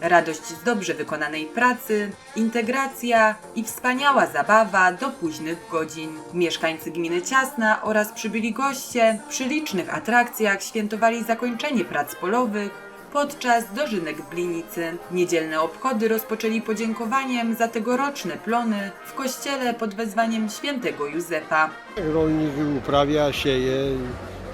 Radość z dobrze wykonanej pracy, integracja i wspaniała zabawa do późnych godzin. Mieszkańcy gminy Ciasna oraz przybyli goście przy licznych atrakcjach świętowali zakończenie prac polowych podczas dożynek Blinicy. Niedzielne obchody rozpoczęli podziękowaniem za tegoroczne plony w kościele pod wezwaniem świętego Józefa. Rolnik uprawia, sieje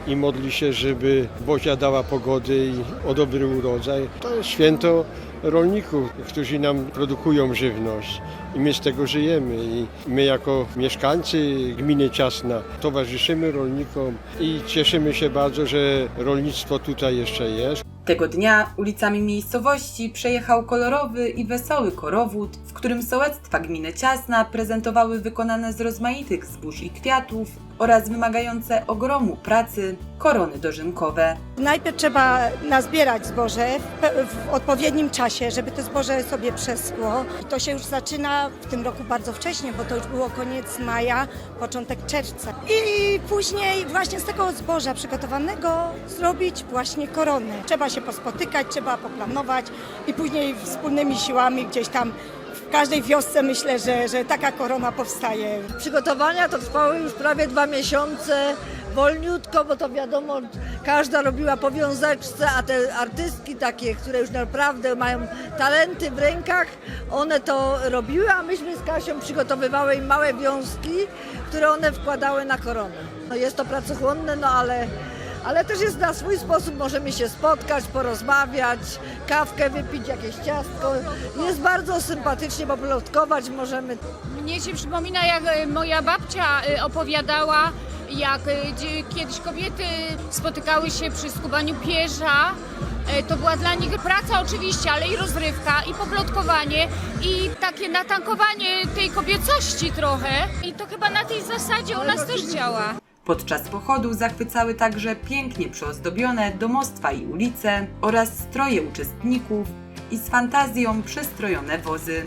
i modli się, żeby Bozia dała pogody i o dobry urodzaj. To jest święto rolników, którzy nam produkują żywność i my z tego żyjemy. I my jako mieszkańcy gminy Ciasna towarzyszymy rolnikom i cieszymy się bardzo, że rolnictwo tutaj jeszcze jest. Tego dnia ulicami miejscowości przejechał kolorowy i wesoły korowód, w którym sołectwa gminy Ciasna prezentowały wykonane z rozmaitych zbóż i kwiatów oraz wymagające ogromu pracy korony dożynkowe. Najpierw trzeba nazbierać zboże w, w odpowiednim czasie, żeby to zboże sobie przeschło. To się już zaczyna w tym roku bardzo wcześnie, bo to już było koniec maja, początek czerwca. I później właśnie z tego zboża przygotowanego zrobić właśnie koronę. Trzeba się pospotykać, trzeba poplanować i później wspólnymi siłami gdzieś tam każdej wiosce myślę, że, że taka korona powstaje. Przygotowania to trwały już prawie dwa miesiące, wolniutko, bo to wiadomo, każda robiła po wiązeczce, a te artystki takie, które już naprawdę mają talenty w rękach, one to robiły, a myśmy z Kasią przygotowywały im małe wiązki, które one wkładały na koronę. No jest to pracochłonne, no ale, ale też jest na swój sposób, możemy się spotkać, porozmawiać, kawkę wypić, jakieś ciastko. Jest bardzo sympatycznie, poplotkować możemy. Mnie się przypomina, jak e, moja babcia e, opowiadała, jak e, kiedyś kobiety spotykały się przy skubaniu pierza. To była dla nich praca oczywiście, ale i rozrywka, i poplotkowanie, i takie natankowanie tej kobiecości trochę. I to chyba na tej zasadzie u nas też działa. Podczas pochodu zachwycały także pięknie przyozdobione domostwa i ulice oraz stroje uczestników i z fantazją przystrojone wozy.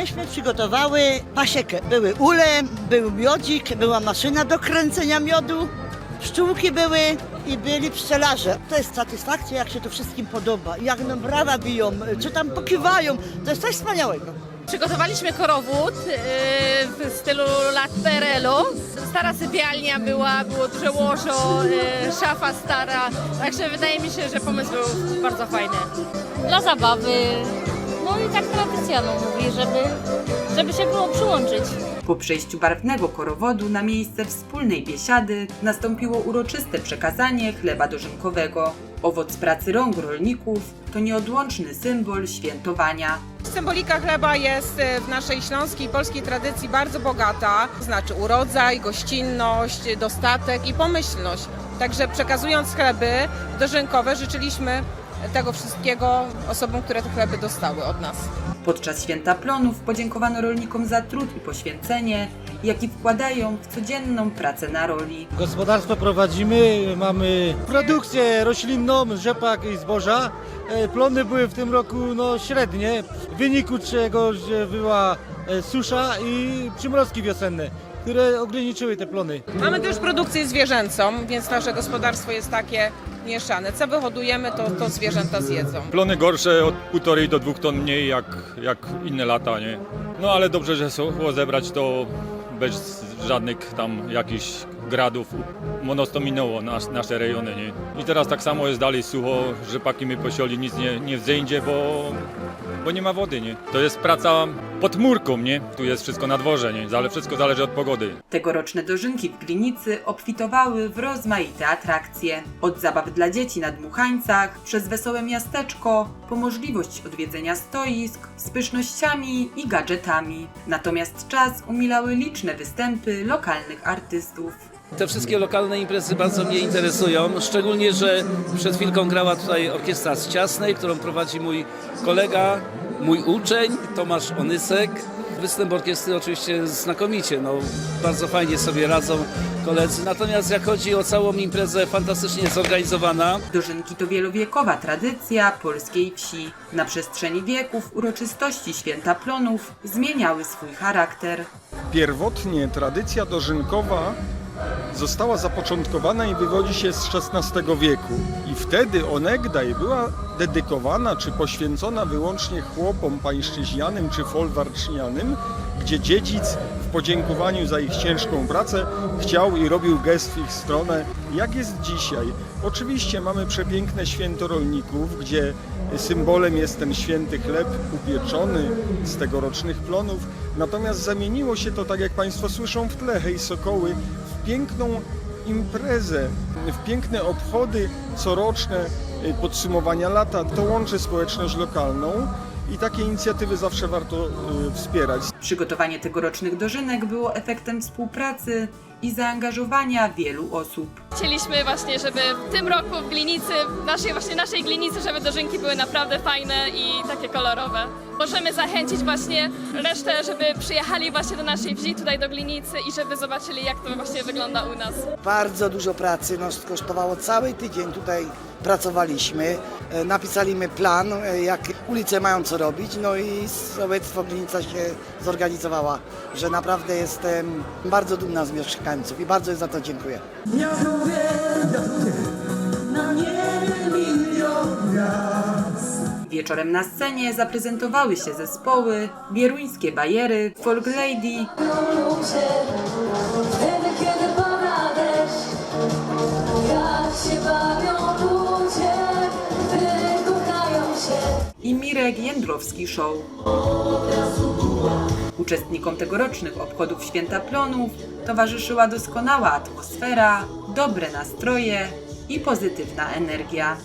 Myśmy przygotowały pasiekę. Były ule, był miodzik, była maszyna do kręcenia miodu, pszczółki były i byli pszczelarze. To jest satysfakcja, jak się to wszystkim podoba. Jak nam brawa biją, czy tam pokiwają. To jest coś wspaniałego. Przygotowaliśmy korowód yy, w stylu lat PRL-u. Stara sypialnia była, było duże łożo, yy, szafa stara. Także wydaje mi się, że pomysł był bardzo fajny. dla zabawy. I tak tradycja no, mówi, żeby, żeby się było przyłączyć. Po przejściu barwnego korowodu na miejsce wspólnej biesiady nastąpiło uroczyste przekazanie chleba dożynkowego. Owoc pracy rąk rolników to nieodłączny symbol świętowania. Symbolika chleba jest e, w naszej śląskiej polskiej tradycji bardzo bogata. Znaczy urodzaj, gościnność, dostatek i pomyślność. Także przekazując chleby dożynkowe życzyliśmy tego wszystkiego osobom, które te chleby dostały od nas. Podczas święta plonów podziękowano rolnikom za trud i poświęcenie, jaki wkładają w codzienną pracę na roli. Gospodarstwo prowadzimy, mamy produkcję roślinną, rzepak i zboża. E, Plony były w tym roku no, średnie, w wyniku czego była e, susza i przymrozki wiosenne, które ograniczyły te plony. Mamy też produkcję zwierzęcą, więc nasze gospodarstwo jest takie mieszane. Co wyhodujemy, to, to zwierzęta zjedzą. Plony gorsze od półtorej do dwóch ton mniej jak, jak inne lata, nie? No ale dobrze, że było zebrać to bez żadnych tam jakichś gradów. Monosto minęło nas, nasze rejony, nie? I teraz tak samo jest dalej sucho, rzepaki my posioli nic nie, nie wzejdzie, bo bo nie ma wody, nie? To jest praca pod murką, nie? Tu jest wszystko na dworze, nie? Ale wszystko zależy od pogody. Tegoroczne dożynki w Glinicy obfitowały w rozmaite atrakcje. Od zabaw dla dzieci na dmuchańcach, przez wesołe miasteczko, po możliwość odwiedzenia stoisk z pysznościami i gadżetami. Natomiast czas umilały liczne występy lokalnych artystów. Te wszystkie lokalne imprezy bardzo mnie interesują, szczególnie, że przed chwilką grała tutaj orkiestra z Ciasnej, którą prowadzi mój kolega, mój uczeń Tomasz Onysek. Występ orkiestry oczywiście znakomicie, no, bardzo fajnie sobie radzą koledzy. Natomiast jak chodzi o całą imprezę, fantastycznie zorganizowana. Dożynki to wielowiekowa tradycja polskiej wsi. Na przestrzeni wieków uroczystości święta plonów zmieniały swój charakter. Pierwotnie tradycja dożynkowa została zapoczątkowana i wywodzi się z XVI wieku. I wtedy onegdaj była dedykowana czy poświęcona wyłącznie chłopom pańszczyźnianym czy folwarcznianym, gdzie dziedzic w podziękowaniu za ich ciężką pracę chciał i robił gest w ich stronę, jak jest dzisiaj. Oczywiście mamy przepiękne święto rolników, gdzie symbolem jest ten święty chleb upieczony z tegorocznych plonów, natomiast zamieniło się to, tak jak Państwo słyszą w tle, hej sokoły, w piękną imprezę, w piękne obchody coroczne y, podsumowania lata. To łączy społeczność lokalną i takie inicjatywy zawsze warto y, wspierać. Przygotowanie tegorocznych dożynek było efektem współpracy i zaangażowania wielu osób. Chcieliśmy właśnie, żeby w tym roku w Glinicy, w naszej właśnie naszej Glinicy, żeby dożynki były naprawdę fajne i takie kolorowe. Możemy zachęcić właśnie resztę, żeby przyjechali właśnie do naszej wsi, tutaj do Glinicy i żeby zobaczyli, jak to właśnie wygląda u nas. Bardzo dużo pracy nas kosztowało. Cały tydzień tutaj pracowaliśmy. E, Napisaliśmy plan, e, jak ulice mają co robić. No i sołectwo Glinica się zorganizowała, że naprawdę jestem bardzo dumna z mieszkańców i bardzo za to dziękuję. Wieczorem na scenie zaprezentowały się zespoły Bieruńskie Bajery, Folk Lady Wtedy, kiedy pada deszcz, jak się bawią i Mirek Jędrowski Show. Uczestnikom tegorocznych obchodów Święta Plonów towarzyszyła doskonała atmosfera, dobre nastroje i pozytywna energia.